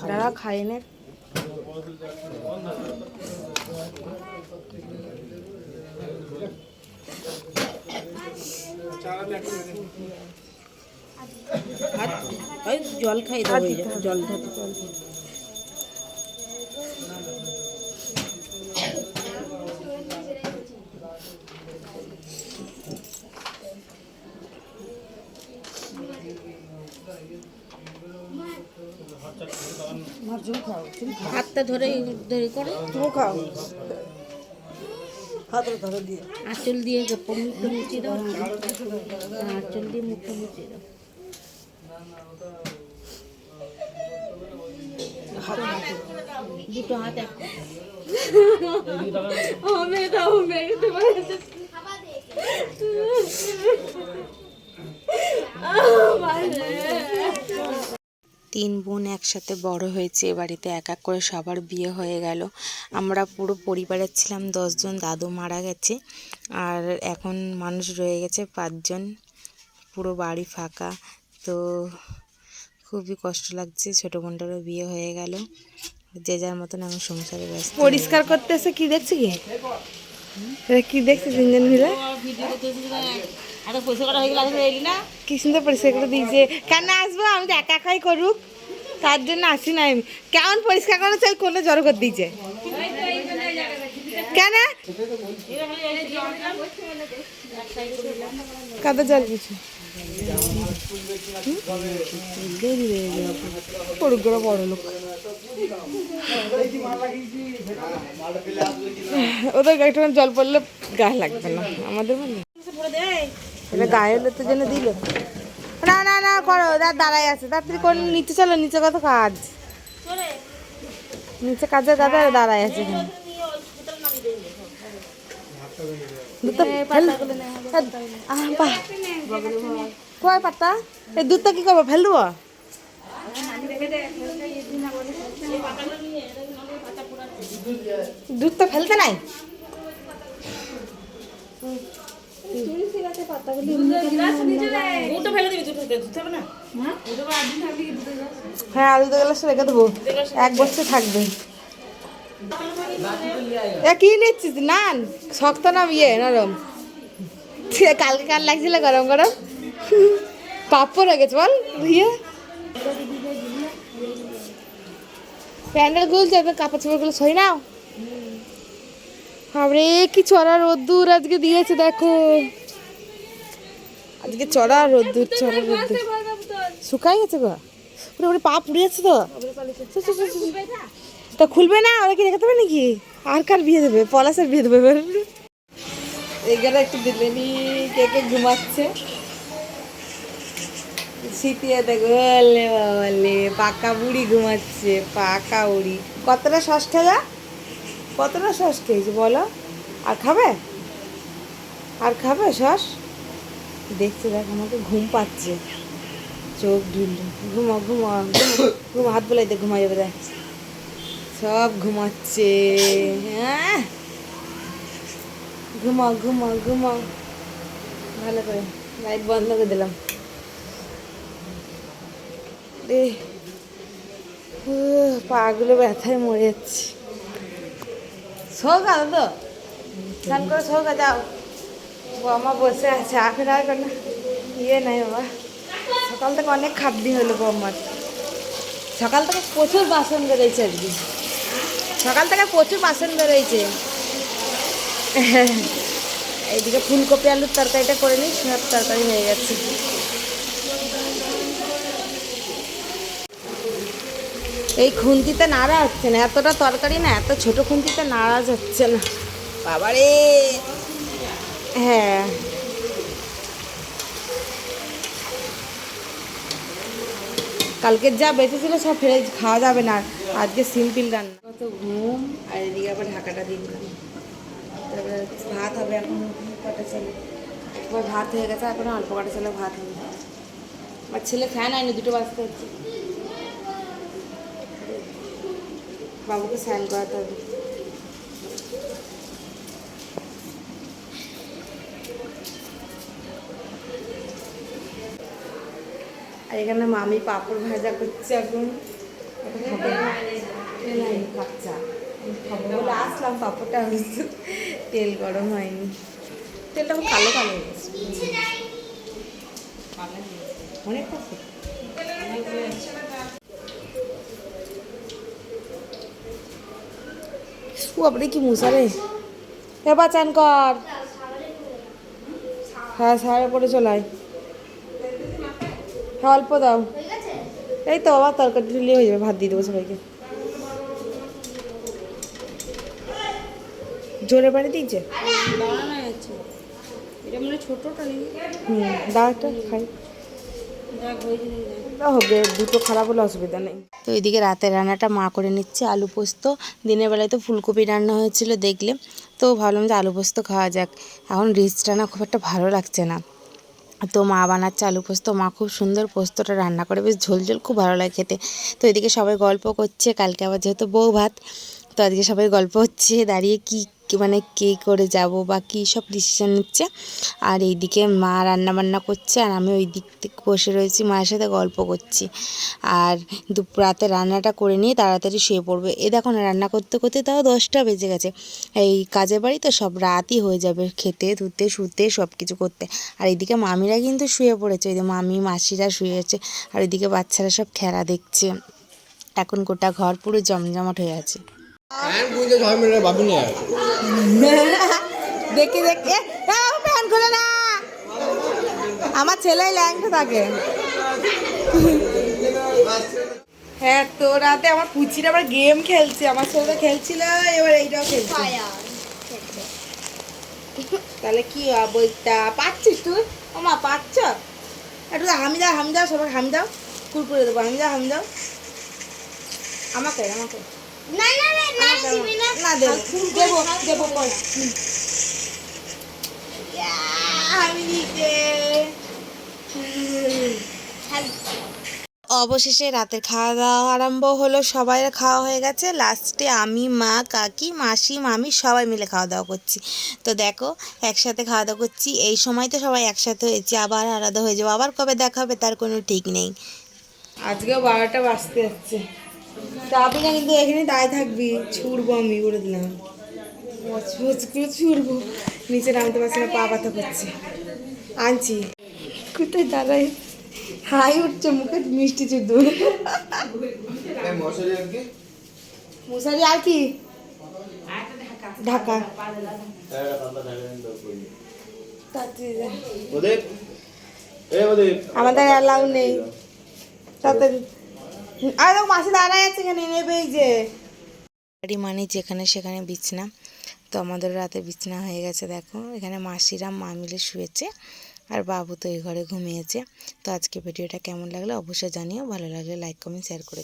দাঁড়া খাই নে। জল খাই দেবো এই যে, জল ধরতে হাতটা ধরে ধরে করে। তুমি খাও দিয়ে। আঁচল দিয়ে গপ্প মুখটা মুচিয়ে দাও। আঁচল দিয়ে মুখটা মুচিয়ে দাও। দুটো হাত এক। তিন বোন একসাথে বড় হয়েছে, এ বাড়িতে এক এক করে সবার বিয়ে হয়ে গেল। আমরা পুরো পরিবারের ছিলাম দশজন দাদু মারা গেছে। আর এখন মানুষ রয়ে গেছে পাঁচজন পুরো বাড়ি ফাঁকা। তো খুবই কষ্ট লাগছে, ছোটো বোনটারও বিয়ে হয়ে গেল। যে যার মতন এখন সংসারে ব্যস্ত। পরিষ্কার করতে এসে কি দেখছি কি দেখছি তিনজন মিলে? কি সুন্দর পরিষ্কার করে দিয়েছে। কেন আসব? আমি তো একা একাই করুক। তার জন্য আসি না আমি। কেমন পরিষ্কার করে চাই করলে জড়ো করে দিয়েছে। কেন? কাদা জল কিছু পড়ুক বড় লোক। ওদের একটু জল পড়লে গায়ে লাগবে না। আমাদের মানে এটা গায়ে হলে তো যেন দিল। না না না করো দাঁড় দাঁড়াই আছে। তাড়াতাড়ি করে নিচে চলো নিচে কত কাজ? নিচে কাজে দাদা দাঁড়াই আছে এখানে। বাহ। কয় পাতা? এই দুধটা কি করব ফেল দেবো দুধটা ফেলতে নাই? হ্যাঁ রেখে দেবো। এক বছর থাকবে। কি নিচ্ছিস? শক্ত না ইয়ে নরম। কালকে গরম গরম। পাপ্পর গেছে, বল ইয়ে। প্যান্ডেল গুলছে এবার কাপড় চোপড়গুলো সই নাও। বাবরে কি চড়া রোদ্দুর আজকে দিয়েছে দেখো। আজকে চড়া রোদ্দুর চড়া রোদ্দুর। শুকাই গেছে গো। ওরে ওরে পা পুড়িয়েছে তো। তা খুলবে না? ওরা কি দেখাতে হবে নাকি? আর কার বিয়ে দেবে? পলাশের বিয়ে দেবে এবার। এগারো একটু দিলেনি কে কে ঘুমাচ্ছে? শীতিয়ে দেখো বলে পাকা বুড়ি ঘুমাচ্ছে পাকা বুড়ি। কতটা শ্বাস খেলা কতটা শ্বাস খেয়েছে বলো? আর খাবে? আর খাবে শ্বাস দেখছে দেখ, আমাকে ঘুম পাচ্ছে। চোখ ঢিল ঘুমা ঘুমা ঘুমা হাত বোলাই দে ঘুমা যাবে দেখ। সব ঘুমাচ্ছে। হ্যাঁ? ঘুমাও ঘুমাও ঘুমাও ভালো করে লাইট বন্ধ করে দিলাম। পাগুলো ব্যথায় মরে যাচ্ছি। শোকা তো স্নান করে শোকা যাও বাবা বসে আছে আখের আর কোনো ইয়ে নাই বাবা সকাল থেকে অনেক খাটনি হলো বৌমার সকাল থেকে প্রচুর বাসন বেরোয়েছে আজকে সকাল থেকে প্রচুর বাসন বেরোয়েছে এইদিকে ফুলকপি আলুর তরকারিটা করে নিই সব তরকারি হয়ে গেছে এই খুন্তিতে নাড়া হচ্ছে না এতটা তরকারি না এত ছোট খুন্তিতে নাড়াজ হচ্ছে না। বাবারে! হ্যাঁ। কালকের যা বেঁচে ছিল সব ফেলে খাওয়া যাবে না আজকে সিম্পল রান্না। কত ঘুম আর এদিকে আবার ঢাকাটা দিয়ে দিলাম তারপরে ভাত হবে এখন কটা ছেলে একবার ভাত হয়ে গেছে এখন অল্প কটা ছেলে ভাত হবে। আমার ছেলে ফ্যান আয়নি দুটো বাজতে হচ্ছে। বাবুকে স্নান করাতে হবে। আর এখানে মামি পাঁপড় ভাজা করছে এখন। বলে আসলাম পাঁপড়টা হয়েছে তেল গরম হয়নি। তেলটা কালো কালো হয়ে গেছে। অনেক পাঁপড় আপনি কি মুসারে এবার চান কর। হ্যাঁ সাড়ে পরে চলাই। হ্যাঁ অল্প দাও। এই তো আবার তরকারি ঢুলিয়ে হয়ে যাবে ভাত দিয়ে দেবো সবাইকে। জোরে পানি মানে ছোটোটা হুম দাও খাই। হবে, দুটো খারাপ হলে অসুবিধা নেই। তো এদিকে রাতের রান্নাটা মা করে নিচ্ছে, আলু পোস্ত। দিনের বেলায় তো ফুলকপি রান্না হয়েছিল দেখলে। তো ভাবলাম যে আলু পোস্ত খাওয়া যাক। এখন রিচটা না খুব একটা ভালো লাগছে না। তো মা বানাচ্ছে আলু পোস্ত। মা খুব সুন্দর পোস্তটা রান্না করে। বেশ ঝোল ঝোল, খুব ভালো লাগে খেতে। তো এদিকে সবাই গল্প করছে। কালকে আবার যেহেতু বউ ভাত, তো আজকে সবাই গল্প হচ্ছে দাঁড়িয়ে কি- মানে কে করে যাব বা কী সব ডিসিশন নিচ্ছে। আর এইদিকে মা রান্না বান্না করছে আর আমি ওই দিক থেকে বসে রয়েছি, মায়ের সাথে গল্প করছি। আর দুপুর রাতে রান্নাটা করে নিয়ে তাড়াতাড়ি শুয়ে পড়বে। এ দেখো না, রান্না করতে করতে তাও দশটা বেজে গেছে। এই কাজের বাড়ি তো সব রাতই হয়ে যাবে খেতে, ধুতে, শুতে সব কিছু করতে। আর এইদিকে মামিরা কিন্তু শুয়ে পড়েছে, ওই মামি, মাসিরা শুয়ে আছে। আর ওইদিকে বাচ্চারা সব খেলা দেখছে। এখন গোটা ঘর পুরো জমজমাট হয়ে আছে। দেখে দেখে। খুলে না। আমার ছেলে ল্যাংটা থাকে। হ্যাঁ তো রাতে আমার পুচিরা আবার গেম খেলছে। আমার ছেলে খেলছিল এবার এইটাও খেলছে। তাহলে কি হবে বইটা পাচ্ছিস তুই? ও মা পাচ্ছ? একটু হামি দাও হামি দাও সবাই হামি দাও। কুরকুরে দেবো হামি দাও হামি দাও। আমাকে আমাকে। না না না না আমাকে, আমাকে। না। দেবো দেবো দেবো পরে। আমি দিতে অবশেষে রাতের খাওয়া দাওয়া আরম্ভ হলো সবাই খাওয়া হয়ে গেছে। লাস্টে আমি মা কাকি মাসি মামি সবাই মিলে খাওয়া দাওয়া করছি। তো দেখো একসাথে খাওয়া দাওয়া করছি। এই সময় তো সবাই একসাথে হয়েছে আবার আলাদা হয়ে যাব। আবার কবে দেখা হবে তার কোনো ঠিক নেই। আজকে বারোটা বাজতে যাচ্ছে। যাবি না কিন্তু এখানে দাঁড়িয়ে থাকবি ছুড়বো আমি করে দিলাম। ছুড়বো নিচে নামতে পারছি না পা ব্যথা করছে। আনছি। কোথায় দাঁড়াই? হাই উঠছে মুখে মিষ্টি চুদু মশারি আর কি? ঢাকা। আমাদের অ্যালাউ নেই। তাড়াতাড়ি আর মাসি দাঁড়ায় আছে এখানে যে। বাড়ি মানে যেখানে সেখানে বিছনা। তো আমাদের রাতে বিছনা হয়ে গেছে, দেখো। এখানে মাসিরা মা মিলে শুয়েছে, আর বাবু তো এই ঘরে ঘুমিয়েছে। তো আজকে ভিডিওটা কেমন লাগল অবশ্যই জানিও, ভালো লাগলে লাইক কমেন্ট শেয়ার করে